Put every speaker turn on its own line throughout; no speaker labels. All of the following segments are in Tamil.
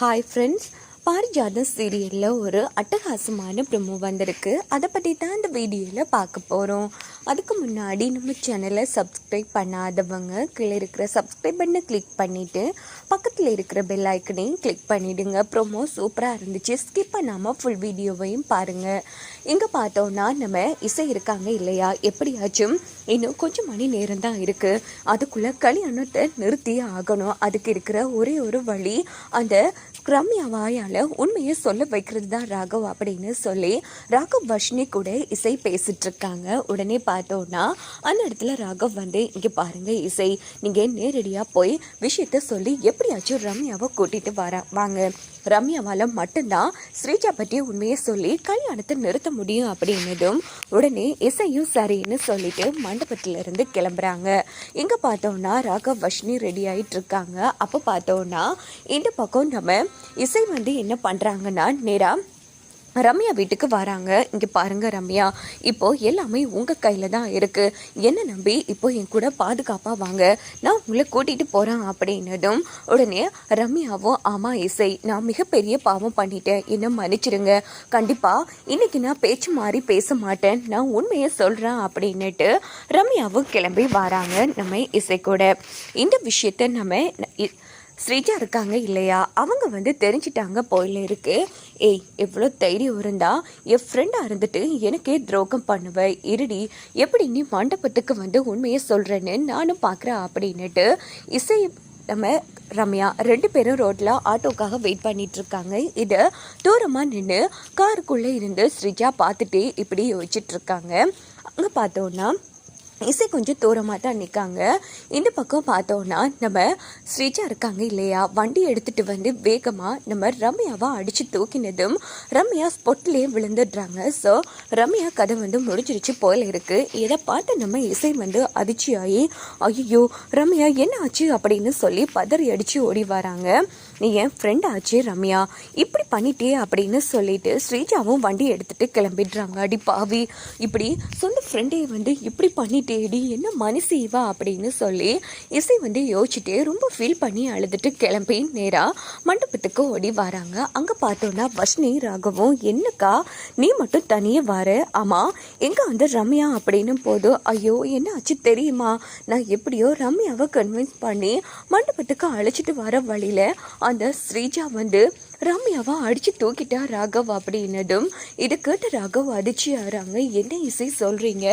Hi friends, பாரிஜாதம் சீரியலில் ஒரு அட்டகாசமான ப்ரொமோ வந்திருக்கு. அதை பற்றி தான் இந்த வீடியோவில் பார்க்க போகிறோம் அதுக்கு முன்னாடி நம்ம சேனலை சப்ஸ்கிரைப் பண்ணாதவங்க கீழே இருக்கிற சப்ஸ்கிரைப் பண்ணை கிளிக் பண்ணிவிட்டு பக்கத்தில் இருக்கிற பெல் ஐக்கனையும் கிளிக் பண்ணிவிடுங்க ப்ரொமோ சூப்பராக இருந்துச்சு. ஸ்கிப் பண்ணாமல் ஃபுல் வீடியோவையும் பாருங்கள் இங்கே பார்த்தோன்னா நம்ம இசை இருக்காங்க இல்லையா? எப்படியாச்சும் இன்னும் கொஞ்சம் மணி நேரம் தான் இருக்குது அதுக்குள்ளே கல்யாணத்தை நிறுத்தியே ஆகணும். அதுக்கு இருக்கிற ஒரே ஒரு வழி அந்த ரம்யா வாயால் உண்மையை சொல்ல வைக்கிறது தான் ராகவ் அப்படின்னு சொல்லி ராகவ் வர்ஷினி கூட இசை பேசிட்டு இருக்காங்க உடனே பார்த்தோன்னா அந்த இடத்துல ராகவ் வந்து இங்கே பாருங்க இசை நீங்கள் நேரடியாக போய் விஷயத்த சொல்லி எப்படியாச்சும் ரம்யாவை கூட்டிட்டு வர வாங்க. ரம்யாவால் மட்டும்தான் ஸ்ரீஜா பற்றி உண்மையை சொல்லி கல்யாணத்தை நிறுத்த முடியும் அப்படின்னதும் உடனே இசையும் சரின்னு சொல்லிட்டு மண்டபத்திலிருந்து கிளம்புறாங்க. இங்கே பார்த்தோன்னா ராகவ் வர்ஷினி ரெடி ஆகிட்டு இருக்காங்க. அப்போ பார்த்தோன்னா இந்த பக்கம் நம்ம இசை வந்து என்ன பண்ணுறாங்கன்னா நேராக ரம்யா வீட்டுக்கு வராங்க. இங்கே பாருங்கள் ரம்யா. இப்போது எல்லாமே உங்கள் கையில் தான் இருக்குது என்னை நம்பி இப்போ என் கூட பாதுகாப்பாக வாங்க. நான் உங்களை கூட்டிகிட்டு போகிறேன் அப்படின்னதும் உடனே ரம்யாவும் ஆமாம் இசை நான் மிகப்பெரிய பாவம் பண்ணிட்டேன். என்ன மன்னிச்சிடுங்க கண்டிப்பாக இன்றைக்கி நான் பேச்சு மாறி பேச மாட்டேன். நான் உண்மையை சொல்கிறேன் அப்படின்னுட்டு ரம்யாவும் கிளம்பி வராங்க நம்ம இசை கூட. இந்த விஷயத்த நம்ம இ- ஸ்ரீஜா இருக்காங்க இல்லையா? அவங்க வந்து தெரிஞ்சிட்டாங்க போயில இருக்கு. ஏய் எவ்வளோ தைரியம் இருந்தா என் ஃப்ரெண்டாக இருந்துட்டு எனக்கே துரோகம் பண்ணுவ. இருடி எப்படி நீ மண்டபத்துக்கு வந்து உண்மையை சொல்கிறேன்னு நானும் பார்க்குறேன் அப்படின்னுட்டு இசை நம்ம ரம்யா ரெண்டு பேரும் ரோட்டில் ஆட்டோக்காக வெயிட் பண்ணிட்டு இருக்காங்க. இதை தூரமாக நின்று காருக்குள்ளே இருந்து ஸ்ரீஜா பார்த்துட்டே இப்படி யோசிச்சிட்டுருக்காங்க அங்கே பார்த்தோன்னா இசை கொஞ்சம் தூரமாக தான் நிற்காங்க இந்த பக்கம் பார்த்தோன்னா நம்ம ஸ்ரீஜா இருக்காங்க இல்லையா? வண்டி எடுத்துகிட்டு வந்து வேகமாக நம்ம ரம்யாவை அடித்து தூக்கினதும் ரம்யா ஸ்பொட்லேயே விழுந்துடுறாங்க. ஸோ ரம்யா கதை வந்து முடிஞ்சிருச்சு போல இருக்குது இதை பார்த்து நம்ம இசை வந்து அதிர்ச்சியாகி ஐயோ ரம்யா என்ன ஆச்சு? அப்படின்னு சொல்லி பதறி அடித்து ஓடி வராங்க. நீ என் ஃப்ரெண்ட் ஆச்சு ரம்யா. இப்படி பண்ணிட்டே அப்படின்னு சொல்லிட்டு ஸ்ரீஜாவும் வண்டி எடுத்துட்டு கிளம்பிடுறாங்க. அடி பாவி. இப்படி சொந்த ஃப்ரெண்டே வந்து இப்படி பண்ணிட்டேடி என்ன மனசு இவா அப்படின்னு சொல்லி இசை வந்து யோசிச்சுட்டே ரொம்ப ஃபீல் பண்ணி அழுதுட்டு கிளம்பி நேராக மண்டபத்துக்கு ஓடி வராங்க. அங்கே பார்த்தோன்னா வஷ்ணி ராகவும் என்னக்கா நீ மட்டும் தனியே வர? ஆமாம் எங்கே வந்து ரம்யா? அப்படின்னு போதும் ஐயோ என்ன ஆச்சு தெரியுமா? நான் எப்படியோ ரம்யாவை கன்வின்ஸ் பண்ணி மண்டபத்துக்கு அழைச்சிட்டு வர வழியில அந்த ஸ்ரீஜா வந்து ரம்யாவை அடிச்சு தூக்கிட்டா ராகவ் அப்படின்னதும் இதை கேட்ட ராகவ் அடிச்சு ஆறாங்க என்ன இசை சொல்றீங்க?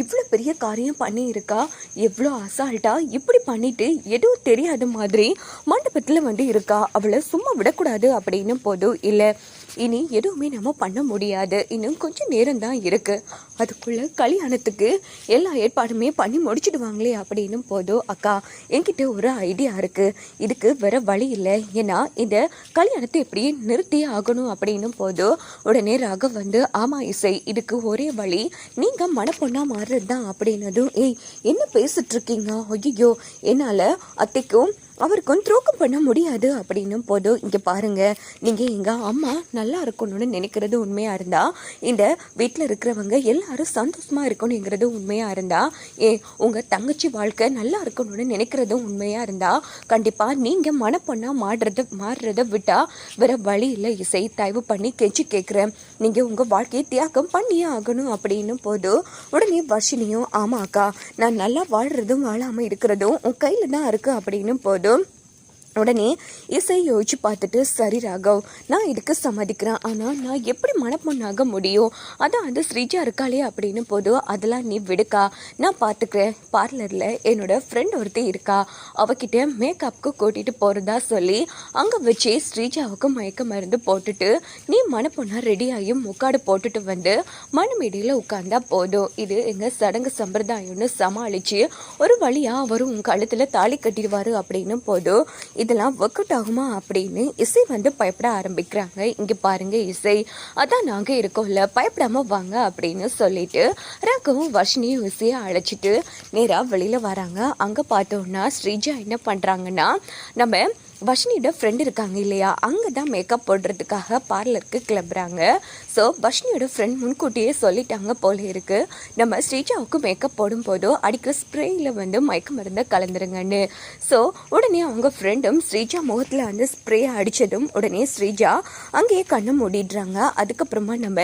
இவ்வளோ பெரிய காரியம் பண்ணியிருக்கா? எவ்வளோ அசால்ட்டா இப்படி பண்ணிட்டு எதுவும் தெரியாத மாதிரி மண்டபத்தில் வந்து இருக்கா? அவளை சும்மா விடக்கூடாது அப்படின்னு போதும் இல்லை. இனி எதுவுமே நம்ம பண்ண முடியாது. இன்னும் கொஞ்சம் நேரம் தான் இருக்கு. அதுக்குள்ள கல்யாணத்துக்கு எல்லா ஏற்பாடுமே பண்ணி முடிச்சிடுவாங்களே அப்படின்னு போதும் அக்கா என்கிட்ட ஒரு ஐடியா இருக்கு. இதுக்கு வேற வழி இல்லை. ஏன்னா இந்த கல்யாணத்தை எப்படியே நிறுத்தியே ஆகணும் அப்படின்னு போதும் உடனே ராகவ் வந்து ஆமா இசை இதுக்கு ஒரே வழி நீங்க மனப்பொண்ணா மாறுறது தான் அப்படின்னதும் ஏய் என்ன பேசிட்டு இருக்கீங்க? ஐயோ என்னால அத்தைக்கும் அவருக்கும் துரோகம் பண்ண முடியாது அப்படின்னும் போதும் இங்கே பாருங்க நீங்கள் எங்கள் அம்மா நல்லா இருக்கணும்னு நினைக்கிறது உண்மையாக இருந்தால் இந்த வீட்டில் இருக்கிறவங்க எல்லாரும் சந்தோஷமாக இருக்கணுங்கிறது உண்மையாக இருந்தால் ஏ உங்கள் தங்கச்சி வாழ்க்கை நல்லா இருக்கணும்னு நினைக்கிறதும் உண்மையாக இருந்தால் கண்டிப்பாக நீங்கள் மனப்பொண்ணா மாறுறத மாறுறத விட்டால் வேற வழி இல்லை. இசை தயவு பண்ணி கெஞ்சி கேட்குறேன் நீங்கள் உங்கள் வாழ்க்கையை தியாகம் பண்ணியே ஆகணும் அப்படின்னும் போது உடனே வர்ஷினியும் ஆமாக்கா நான் நல்லா வாழ்கிறதும் வாழாமல் இருக்கிறதும் உன் கையில் தான் இருக்கு அப்படின்னும் போதும் உடனே இசை யோசிச்சு பார்த்துட்டு சரி ராகவ் நான் இதுக்கு சம்மதிக்கிறேன். ஆனால் நான் எப்படி மனப்பொண்ணாக முடியும்? அதான் அந்த ஸ்ரீஜா இருக்காளே அப்படின்னு போதும் அதெல்லாம் நீ விடுக்கா. நான் பார்த்துக்கிறேன். பார்லரில் என்னோட ஃப்ரெண்ட் ஒருத்தி இருக்கா. அவகிட்ட மேக்கப்புக்கு கூட்டிகிட்டு போகிறதா சொல்லி அங்கே வச்சு ஸ்ரீஜாவுக்கு மயக்க மருந்து போட்டுட்டு நீ மனப்பொண்ணா ரெடியாகி முக்காடு போட்டுட்டு வந்து மணமேடையில் உட்காந்தா போதும். இது எங்கள் சடங்கு சம்பிரதாயம்னு சமாளித்து ஒரு வழியாக அவரும் உன் கழுத்தில் தாலி கட்டிடுவார். அப்படின்னு போதும் இதெல்லாம் ஒர்க் அவுட் ஆகுமா அப்படின்னு இசை வந்து பயப்பட ஆரம்பிக்கிறாங்க. இங்கே பாருங்க இசை. அதான் நாங்கள் இருக்கோம்ல பயப்படாமல் வாங்க அப்படின்னு சொல்லிட்டு ராகவும் வர்ஷினியும் இசையை அழைச்சிட்டு நேராக வெளியில் வராங்க. அங்கே பார்த்தோன்னா ஸ்ரீஜா என்ன பண்ணுறாங்கன்னா நம்ம வஷ்னியோட ஃப்ரெண்டு இருக்காங்க இல்லையா? அங்கே தான் மேக்கப் போடுறதுக்காக பார்லருக்கு கிளம்புறாங்க. ஸோ வஷ்னியோட ஃப்ரெண்ட் முன்கூட்டியே சொல்லிட்டாங்க போல இருக்கு. நம்ம ஸ்ரீஜாவுக்கு மேக்கப் போடும்போதோ அடிக்கிற ஸ்ப்ரேயில் வந்து மயக்க மருந்தை கலந்துருங்கன்னு. ஸோ உடனே அவங்க ஃப்ரெண்டும் ஸ்ரீஜா முகத்தில் வந்து ஸ்ப்ரே அடித்ததும் உடனே ஸ்ரீஜா அங்கேயே கண்ணை மூடிடுறாங்க. அதுக்கப்புறமா நம்ம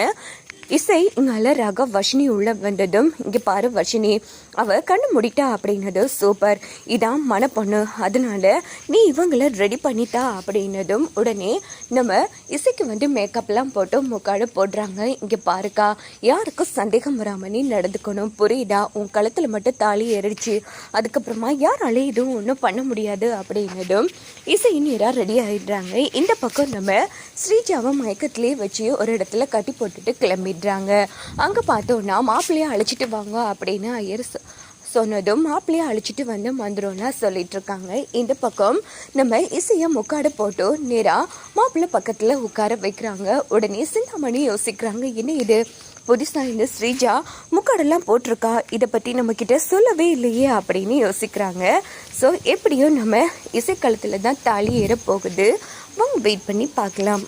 இசை இங்கால ரக வர்ஷினி உள்ள வந்ததும் இங்கே பாரு வர்ஷினி அவள் கண்ணு முடிட்டா அப்படின்னது சூப்பர். இதான் மனப்பொண்ணு. அதனால நீ இவங்களை ரெடி பண்ணிட்டா அப்படின்னதும் உடனே நம்ம இசைக்கு வந்து மேக்கப்லாம் போட்டு முக்காடு போடுறாங்க. இங்கே பாருக்கா யாருக்கும் சந்தேகம் வராம நீ நடந்துக்கணும். புரியுதா? உன் கழுத்தில் மட்டும் தாலி ஏறிடுச்சு. அதுக்கப்புறமா யாராலே இதுவும் ஒன்றும் பண்ண முடியாது அப்படின்னதும் இசை நீராக ரெடி ஆகிடுறாங்க இந்த பக்கம் நம்ம ஸ்ரீஜாவை மயக்கத்திலே வச்சு ஒரு இடத்துல கட்டி போட்டுட்டு கிளம்பிடுறாங்க. அங்கே பார்த்தோன்னா மாப்பிள்ளையை அழைச்சிட்டு வாங்க அப்படின்னு ஐயர் சொன்னதும் மாப்பிள்ளையை அழைச்சிட்டு வந்து மந்திரம்லாம் சொல்லிட்டு இருக்காங்க. இந்த பக்கம் நம்ம இசையை முக்காடு போட்டு நேராக மாப்பிள்ளை பக்கத்தில் உட்கார வைக்கிறாங்க. உடனே சிந்தாமணி யோசிக்கிறாங்க என்ன இது? புதுசாக இந்த ஸ்ரீஜா முக்காடெல்லாம் போட்டிருக்கா? இதை பற்றி நம்மக்கிட்ட சொல்லவே இல்லையே அப்படின்னு யோசிக்கிறாங்க. ஸோ எப்படியும் நம்ம இசைக்களத்தில் தான் தாலி ஏற போகுது. வாங்க வெயிட் பண்ணி பார்க்கலாம்.